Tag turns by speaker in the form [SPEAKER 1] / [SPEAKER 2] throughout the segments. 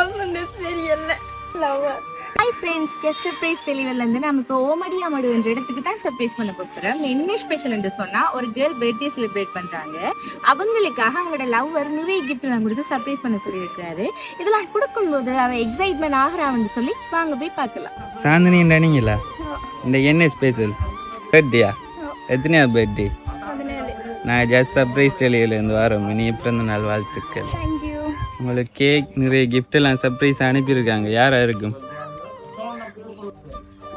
[SPEAKER 1] சொல்லுன்னு தெரியல. Hi friends just surprise டெலிவரிலேருந்து நம்ம இப்போ ஓமடி அமடு என்ற இடத்துக்கு தான் சர்ப்ரைஸ் பண்ண போகிறோம் என்ன ஸ்பெஷல் என்று சொன்னால் ஒரு கேர்ள் பர்த்டே செலிப்ரேட் பண்ணுறாங்க அவங்களுக்காக அவங்களோட லவ்வர் நிறைய கிஃப்ட்லாம் கொடுத்து சர்ப்ரைஸ் பண்ண சொல்லியிருக்காரு இதெல்லாம் கொடுக்கும்போது அவள் எக்ஸைட்மெண்ட் ஆகிறான்னு சொல்லி வாங்க போய் பார்க்கலாம்.
[SPEAKER 2] சாந்தினி நீங்களா இந்த என்ன ஸ்பெஷல் பர்த்டேயா எத்தனையாவது பர்த்டே நான் ஜஸ்ட் சர்ப்ரைஸ் டெலிவிலேருந்து வரோம். இனி பிறந்த நாள் வாழ்த்துக்கள்
[SPEAKER 1] தேங்க்யூ
[SPEAKER 2] உங்களுக்கு கேக் நிறைய எல்லாம் சர்ப்ரைஸ் அனுப்பியிருக்காங்க. யாரா இருக்கும்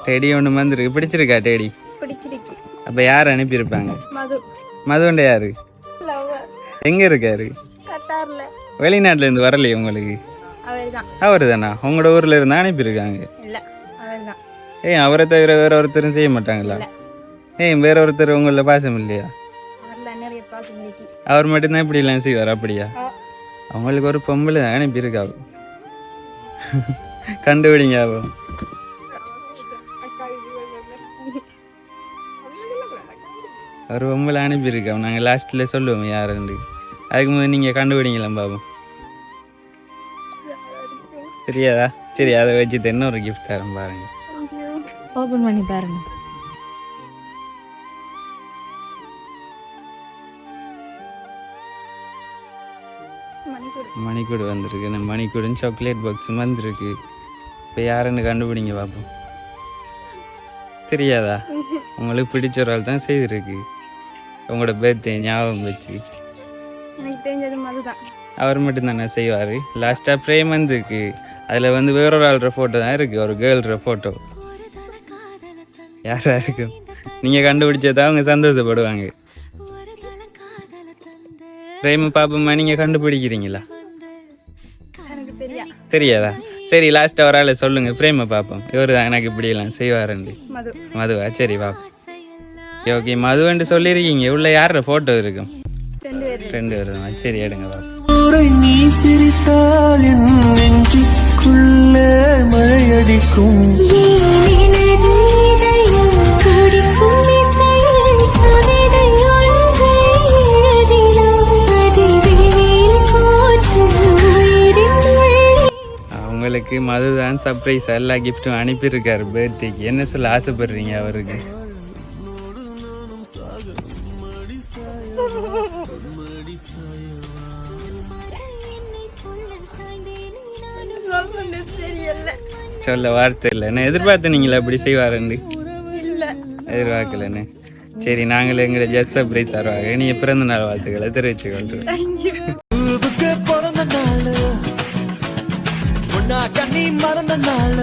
[SPEAKER 2] டெடி ஒன்று வந்துருக்கு. பிடிச்சிருக்கா டெடி அப்போ யார் அனுப்பியிருப்பாங்க?
[SPEAKER 1] மது.
[SPEAKER 2] மதுவண்ட யாரு? எங்கே இருக்காரு? வெளிநாட்டுல இருந்து வரலையே உங்களுக்கு?
[SPEAKER 1] அவர் தான்
[SPEAKER 2] உங்களோட ஊரில் இருந்து அனுப்பியிருக்காங்க. ஏய் அவரை தவிர வேற ஒருத்தரும் செய்ய மாட்டாங்களா? ஏய் வேற ஒருத்தர் உங்களில் பாசம் இல்லையா? அவர் மட்டும்தான் இப்படி எல்லாம் செய்வார் அப்படியா? அவங்களுக்கு ஒரு பொம்பளை அனுப்பி இருக்கா கண்டுபிடிங்க ஒரு பொம்பளை அனுப்பியிருக்கா நாங்கள் லாஸ்ட்டில் சொல்லுவோம் யாருன்னு அதுக்கு முதல் நீங்கள் கண்டுபிடிங்களாம் பாபம் தெரியாதா? சரி அதை வச்சு இன்னொரு கிஃப்ட் தரேன் பாருங்க.
[SPEAKER 1] ஓபன் பண்ணி பாருங்க.
[SPEAKER 2] மணிக்கூடு. வந்திருக்கு. இந்த மணிக்கூடும் சாக்லேட் பாக்ஸ் வந்திருக்கு. இப்போ யாருன்னு கண்டுபிடிங்க பார்ப்போம் தெரியாதா? உங்களுக்கு பிடிச்ச ஒரு ஆள் தான் செய்திருக்கு. உங்களோட பர்த்டே ஞாபகம் வச்சு.
[SPEAKER 1] எனக்கு தெரிஞ்சது மதுதான்.
[SPEAKER 2] அவர் மட்டும் தானே செய்வார் லாஸ்ட்டாக பிரேம் வந்திருக்கு. அதில் வந்து வேறொரு ஆள்ற ஃபோட்டோ தான் இருக்குது ஒரு கேர்ள்ற ஃபோட்டோ யாரா இருக்கும்? நீங்கள் கண்டுபிடிச்சதா அவங்க சந்தோஷப்படுவாங்க. பிரேம பாப்பம்மா நீங்கள் கண்டுபிடிக்கிறீங்களா? தெரியாதா? சரி லாஸ்ட்டாக ஒரு ஆளை சொல்லுங்க. பிரேம பாப்போம் இவர் தான் எனக்கு இப்படியெல்லாம் செய்வாருண்டு
[SPEAKER 1] மது.
[SPEAKER 2] மதுவா? சரி பாப்போம் ஓகே மதுவன்ட்டு சொல்லியிருக்கீங்க. உள்ள யாரோட ஃபோட்டோ இருக்கும்?
[SPEAKER 1] ரெண்டு பேர்.
[SPEAKER 2] பேரும் சரி எடுங்க பாப்போம்
[SPEAKER 3] நீ சிரித்தால் என் நெஞ்சுக்குள்ளே மழையடிக்கும்.
[SPEAKER 2] அவங்களுக்கு மதுதான் சர்ப்ரைஸ் எல்லா கிஃப்ட்டும் அனுப்பியிருக்காரு பர்த்டேக்கு என்ன சொல்ல ஆசைப்படுறீங்க அவருக்கு? சொல்ல வார்த்தை இல்லை. நான் எதிர்பார்த்து நீங்களா அப்படி செய்வாருண்டு எதிர்பார்க்கலன்னு. சரி நாங்கள் எங்களை ஜஸ்ட் சர்ப்ரைஸ் தருவாங்க நீ பிறந்த நாள் வாழ்த்துக்களை தெரிவிச்சு கொள்றோம்.
[SPEAKER 3] பொண்ணா கண்ணி மறந்த நாள்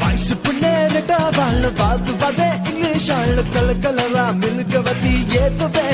[SPEAKER 3] வயசு புண்ணே நெட்டா வாழ் பார்த்து பார்த்தே இங்கிலீஷ் ஆள் கல கலரா மில்க வத்தி ஏத்துவே